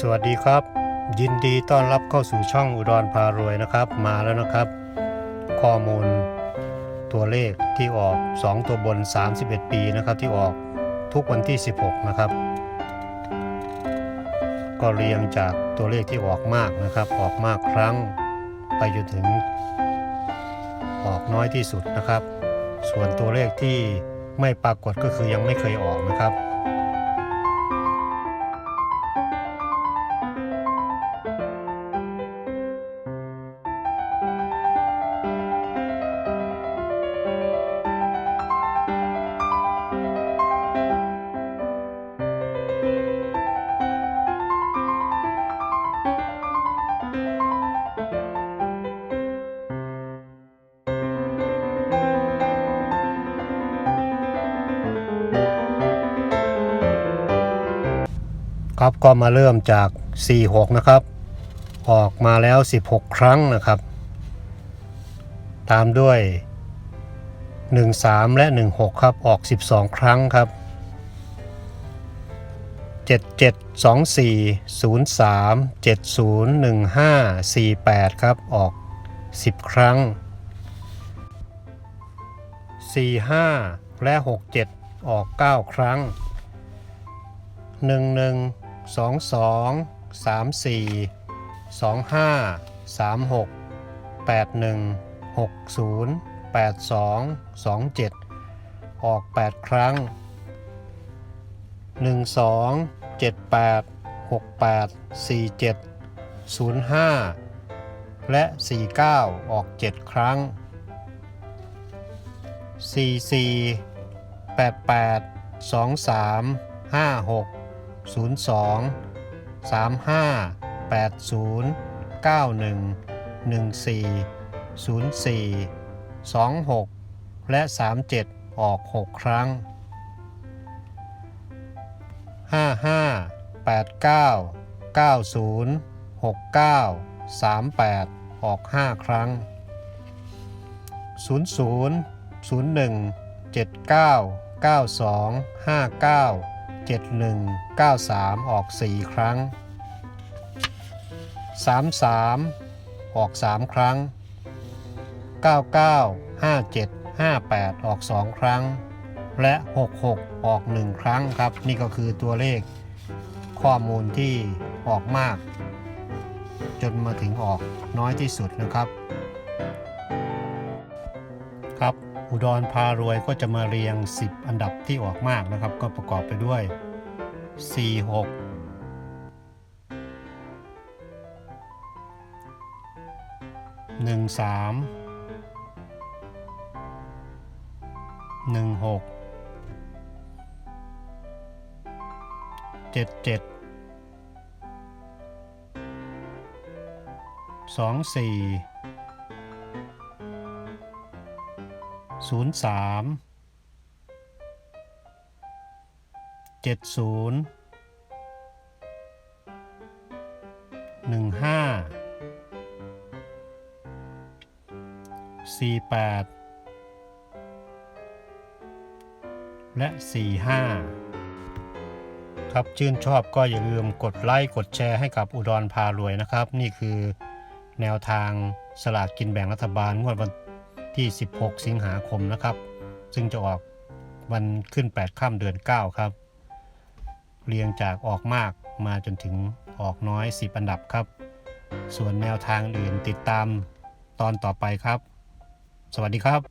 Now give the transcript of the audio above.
สวัสดีครับ ยินดีต้อนรับเข้าสู่ช่องอุดรพารวยนะครับ มาแล้วนะครับ ข้อมูลตัวเลขที่ออก 2 ตัวบน 31 ปีนะครับที่ออกทุกวันที่ 16 นะครับ ก็เรียงจากตัวเลขที่ออกมากนะครับ ออกมากครั้งไปจนถึง ออกน้อยที่สุดนะครับ ส่วนตัวเลขที่ไม่ปรากฏก็คือยังไม่เคยออกนะครับ ครับก็มาเริ่มจาก 46 นะครับ ออกมาแล้ว 16 ครั้งนะครับ ตามด้วย 13 และ 16 ครับออก 12 ครั้งครับ 77 24 03 70 15 48 ครับออก 10 ครั้ง 45 และ 67 ออก 9 ครั้งห 22 34 25 36 81 60 82 27 ออก 8 ครั้ง 12 78 68 47 05 และ 49 ออก 7 ครั้ง 44 88 23 56 02 35 80 91 14 04 26 และ 37 ออก 6 ครั้ง 55 89 90 69 38 ออก 5 ครั้ง 00 01 79 92 59 7193 ออก 4 ครั้ง 33 ออก 3 ครั้ง 99 57 58 ออก 2 ครั้ง และ 66 ออก 1 ครั้งครับ นี่ก็คือตัวเลขข้อมูลที่ออกมาก จนมาถึงออกน้อยที่สุดนะครับครับ อุดรพารวยก็จะมาเรียง 10 อันดับที่ออกมากนะครับ ก็ประกอบไปด้วย 4 6 1 3 1 6 7 7 2 4 ศูนย์สามเจ็ดศูนย์หนึ่งห้าสี่แปดและสี่ห้าครับชื่นชอบก็อย่าลืมกดไลค์กดแชร์ให้กับอุดรพารวยนะครับ นี่คือแนวทางสลากกินแบ่งรัฐบาลงวดวัน ที่ 16 สิงหาคมนะครับ ซึ่งจะออกวันขึ้น8ค่ำเดือน 9 ครับ เรียงจากออกมากมาจนถึงออกน้อย 10 อันดับครับ ส่วนแนวทางอื่นติดตามตอนต่อไปครับ สวัสดีครับ